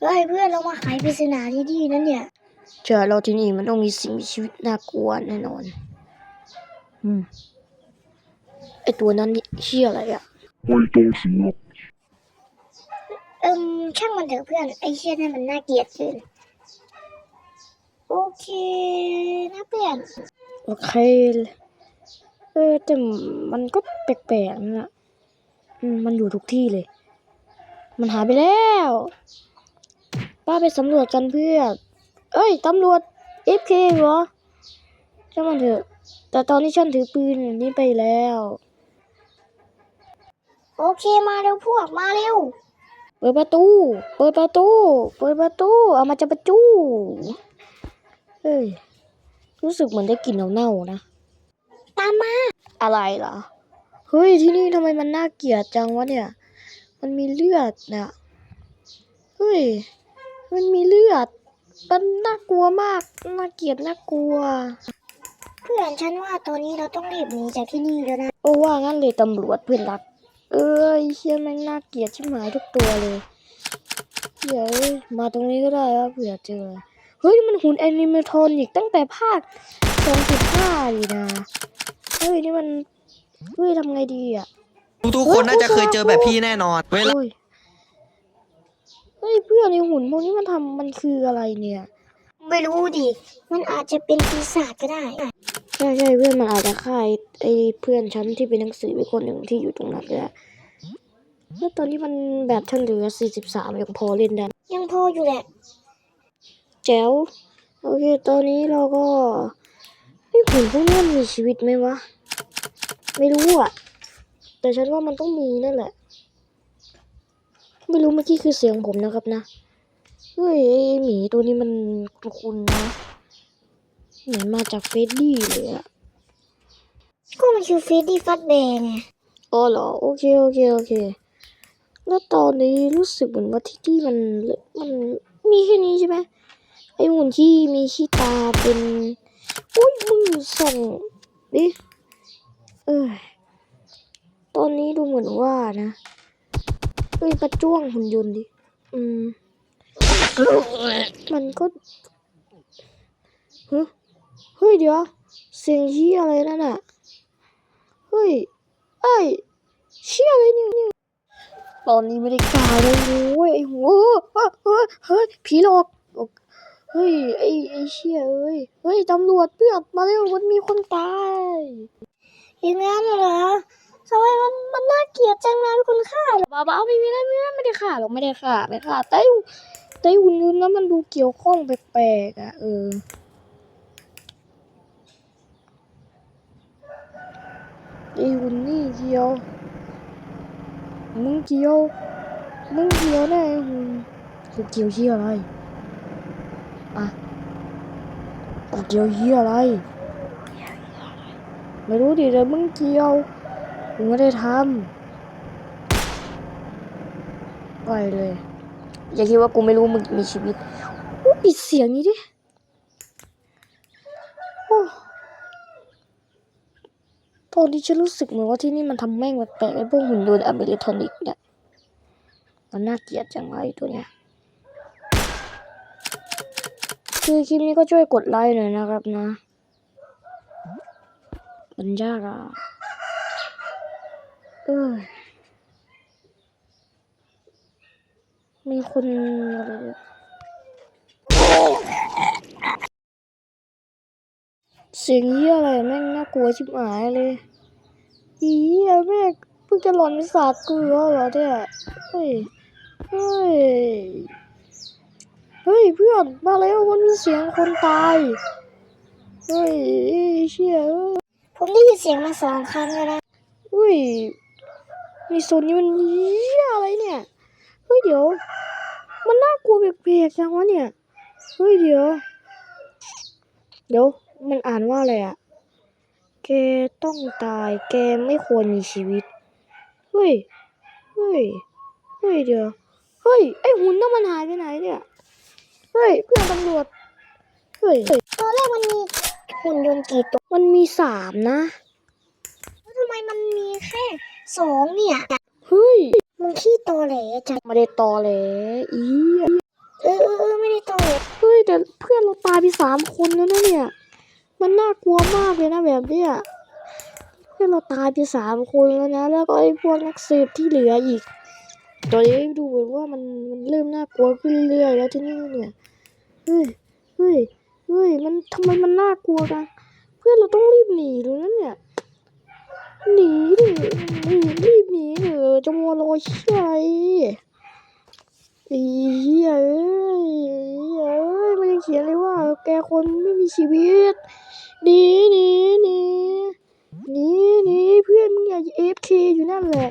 เฮ้ยเพื่อนเรามาไขปริศนาที่ดีนั่นเนี่ย เจอเราที่นี่มันต้องมีสิ่งมีชีวิตน่ากลัวแน่นอน อืมไอตัวนั้นนี่เชี่ยอะไรอะไม่ต้องเสือกเอิมช่างมันเถอะเพื่อนไอ้เชี่ยนั่นมันน่าเกลียดเกินโอเคนะเพื่อนโอเคเออแต่มันก็แปลกๆนะอืมมันอยู่ทุกที่เลย มันหายไปแล้ว ป้าไปสำรวจกันเพื่อนเอ้ยตำรวจ FK เหรอช่างมันเถอะ แต่ตอนนี้ฉันถือปืนนี้ไปแล้ว โอเคมาเร็วพวกมาเร็ว เปิดประตู เปิดประตู เปิดประตู เอามาจะประจูเฮ้ย รู้สึกเหมือนได้กลิ่นเน่าๆนะ ตามมา อะไรเหรอ เฮ้ย ที่นี่ทำไมมันน่าเกลียดจังวะเนี่ย มันมีเลือดน่ะเฮ้ย มันมีเลือด มันน่ากลัวมาก น่าเกลียดน่ากลัว เพื่อนฉันว่าตอนนี้เราต้องรีบหนีจากที่นี่แล้วนะ โอ้ว่างั้นเลยตำรวจเพื่อนรัก เอ้ยเชี่ยแม่งน่าเกลียดชิบหายทุกตัวเลยเดี๋ยวมาตรงนี้ก็ได้แล้วเผื่อเจอ เฮ้ยมันหุ่นแอนิเมทรอนิกตั้งแต่ภาคสองจุดห้าดีนะ เฮ้ยนี่มัน เฮ้ยทำไงดีอะ ทุกๆคนน่าจะเคยเจอแบบพี่แน่นอน เวลาโอ้ยเฮ้ยเพื่อนในหุ่นพวกนี้มันทำมันคืออะไรเนี่ย ไม่รู้ดิ มันอาจจะเป็นปีศาจก็ได้ ใช่ใช่เพื่อนมันอาจจะฆ่าไอ้ไอ้เพื่อนฉันที่เป็นหนังสือไปคนหนึ่งที่อยู่ตรงนั้นเลยอะแล้วตอนนี้มันแบบฉันเหลือสี่สิบสามยังพอเล่นได้ยังพออยู่แหละ แจ๋ว โอเค ตอนนี้เราก็ไอ้หุ่นพวกนี้มันมีชีวิตไหมวะ ไม่รู้อะ แต่ฉันว่ามันต้องมีนั่นแหละ ไม่รู้เมื่อกี้คือเสียงผมนะครับนะ เฮ้ยไอ้หมีตัวนี้มันคุ้นๆนะเหมือนมาจากเฟรดดี้เลยอะก็มันคือเฟรดดี้ฟัดแบงไงอ๋อเหรอโอเคโอเคโอเค แล้วตอนนี้รู้สึกเหมือนว่าที่ที่มันมันมีแค่นี้ใช่ไหมไอ้หุ่นที่มีขี้ตาเป็นอุ้ยมึงส่งดิเออตอนนี้ดูเหมือนว่านะ เอ้ยประจ้วงหุ่นยนต์ดิ อืม มันก็เฮ้ยเฮ้ยเดี๋ยวเสียงชี้อะไรนั่นอะเฮ้ยเอ้ยเชี่ยอะไรเนี่ยตอนนี้ไม่ได้กล่าวเลยโว้ยไอ้หัวเฮ้ยเฮ้ยเฮ้ยผีหลอกเฮ้ยไอ้ไอ้เชี่ยเอ้ยเฮ้ยตำรวจเพื่อนมาเร็วมันมีคนตายอย่างนั้นเหรอ ทำไมมันมันน่าเกลียดจังนะทุกคนฆ่าหรอบ้าบ้าไม่มีอะไรไม่ได้ไม่ได้ฆ่าหรอกไม่ได้ฆ่าไม่ฆ่าแต่แต่หุ่นยนต์นั้นมันดูเกี่ยวข้องแปลกๆอะเออไอ้หุ่นนี่เกี่ยวมึงเกี่ยวมึงเกี่ยวแน่ไอหุ่นกูเกี่ยวเหี้ยอะไรอะกูเกี่ยวเหี้ยอะไรไม่รู้ดิแต่มึงเกี่ยว กูไม่ได้ทำไปเลย อย่าคิดว่ากูไม่รู้มึงมีชีวิตอู้ปิดเสียงนี้ดิโอตอนนี้ฉันรู้สึกเหมือนว่าที่นี่มันทำแม่งแปลกๆไอ้พวกหุ่นยนต์อเมริทอนิกเนี่ยมันน่าเกลียดจังเลยตัวเนี้ยคือคลิปนี้ก็ช่วยกดไลค์หน่อยนะครับนะ มันยากอะ เออมีคนอะไรเนี่ยเสียงเหี้ยอะไรแม่งน่ากลัวชิบหายเลยอีเหี้ยแม่งเพิ่งจะหลอนในศาสตร์กูแล้วเหรอเนี่ยเฮ้ยเฮ้ยเฮ้ยเพื่อนมาแล้วมันมีเสียงคนตายเฮ้ยเชี่ยเอ้ยผมได้ยินเสียงมาสองครั้งแล้วนะเฮ้ย ในโซนนี้มันเหี้ยอะไรเนี่ย เฮ้ยเดี๋ยว มันน่ากลัวแปลกๆจังวะเนี่ย เฮ้ยเดี๋ยว เดี๋ยวมันอ่านว่าอะไรอะแกต้องตาย แกไม่ควรมีชีวิต เฮ้ย เฮ้ย เฮ้ยเดี๋ยว เฮ้ย ไอหุ่นนั่นมันหายไปไหนเนี่ย เฮ้ย เพื่อนตำรวจ เฮ้ยตอนแรกมันมีหุ่นยนต์กี่ตัว มันมีสามนะแล้วทำไมมันมีแค่ สองเนี่ยเฮ้ยมันขี้ตอแหลจังไมาได้ตอแหลอีเออเออเออไม่ได้ต่อยเฮ้ยแต่เพื่อนเราตายไปสามคนแล้วนะเนี่ย มันน่ากลัวมากเลยนะแบบเนี้ยเพื่อนเราตายไปสามคนแล้วนะ แล้วก็ไอ้พวกนักสืบที่เหลืออีกตอนนี้ดูเหมือนว่ามันมันเริ่มน่ากลัวขึ้นเรื่อยๆแล้วที่นี่เนี่ยเฮ้ยเฮ้ยเฮ้ยมันทำไมมันน่ากลัวกันเพื่อนเราต้องรีบหนีเลยนะเนี่ย หนีดิหนีรีบหนีเถอะจะมัวรอเชี่ยอะไอ้เหี้ยเอ้ยเอ้ยมันยังเขียนเลยว่า แกคนไม่มีชีวิตหนีหนีหนีหนีหนีเพื่อนมึงอย่าเอฟเคอยู่นั่นแหละ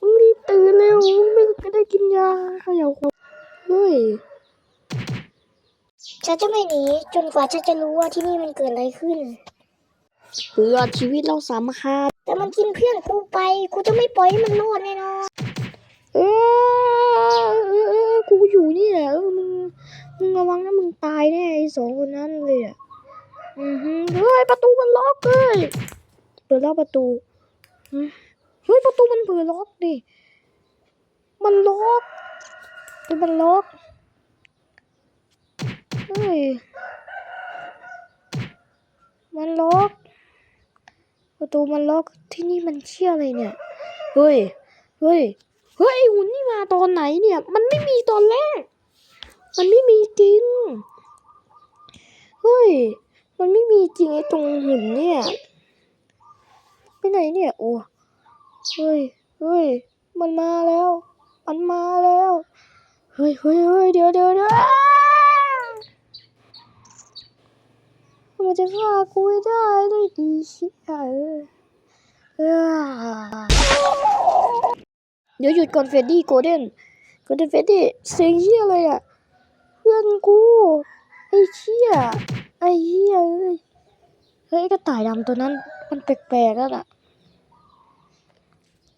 มึงรีบตื่นเร็วมึงไม่ก็ได้กินยาเขย่าคอเฮ้ยฉันจะไม่หนีจนกว่าฉันจะรู้ว่าที่นี่มันเกิดอะไรขึ้นเพื่อชีวิตเราสามคัญ แต่มันกินเพื่อนกูไป กูจะไม่ปล่อยให้มันรอดแน่นอนเออเออเออกูอยู่นี่แหละเออมึงมึงระวังนะมึงตายแน่ไอ้สองคนนั้นเลยอะอือฮึเฮ้ยประตูมันล็อกเลยเปิดแล้วประตูเฮ้ยประตูมันเปิดล็อกดิมันล็อกเฮ้ยมันล็อกเฮ้ยมันล็อก ประตูมันล็อกที่นี่มันเชี่ยอะไรเนี่ย เฮ้ย เฮ้ย เฮ้ยไอหุ่นนี่มาตอนไหนเนี่ย มันไม่มีตอนแรก มันไม่มีจริง เฮ้ย มันไม่มีจริงไอ้ตรงหุ่นเนี่ยไปไหนเนี่ย โอ้ เฮ้ย เฮ้ย มันมาแล้ว มันมาแล้ว เฮ้ยเฮ้ยเฮ้ยเดี๋ยวเดี๋ยวเดี๋ยวอ้า มันจะฆ่ากูไม่ได้เลยดีเชี่ยเดี๋ยวหยุดก่อนเฟรดดี้โกลเด้นโกลเด้นเฟรดดี้เสียงเหี้ยอะไรอะ เพื่อนกู ไอ้เชี่ยไอ้เหี้ยเอ้ยเฮ้ยกระต่ายดำตัวนั้น มันแปลกๆแล้วล่ะ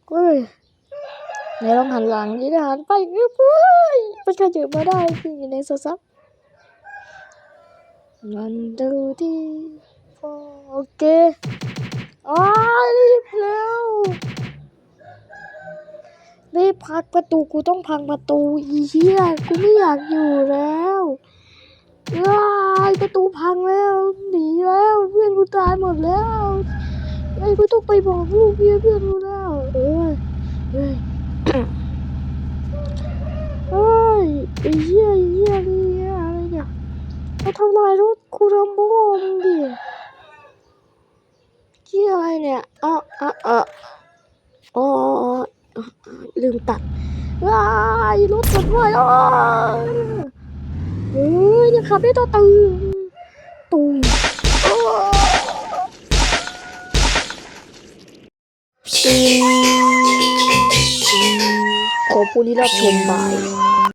เฮ้ยไหนลองหันหลังนี่นะหันไปเฮ้ยมันกระเจิบมาได้ที่อยู่ในโซซับ มันดูดีโอเคอ้าวรีบแล้วรีบพักประตูกูต้องพังประตูอีเหี้ยกูไม่อยากอยู่แล้วว้ายประตูพังแล้วหนีแล้วเพื่อนกูตายหมดแล้วไอ้กูต้องไปบอกลูกเพื่อนเพื่อนกูแล้วเอ้ยเอ้ยเอ้ยไอ้เหี้ย ทำลายรถกูรำโบมดิเหี้ยอะไรเนี่ยอ่อะอะอ๋ออ๋ออ๋อลืมตัดว้ายรถชนไว้อ้ายเฮ้ยยังขับได้ต่อตึงตุงอ้าวขอบคุณที่รับชมบาย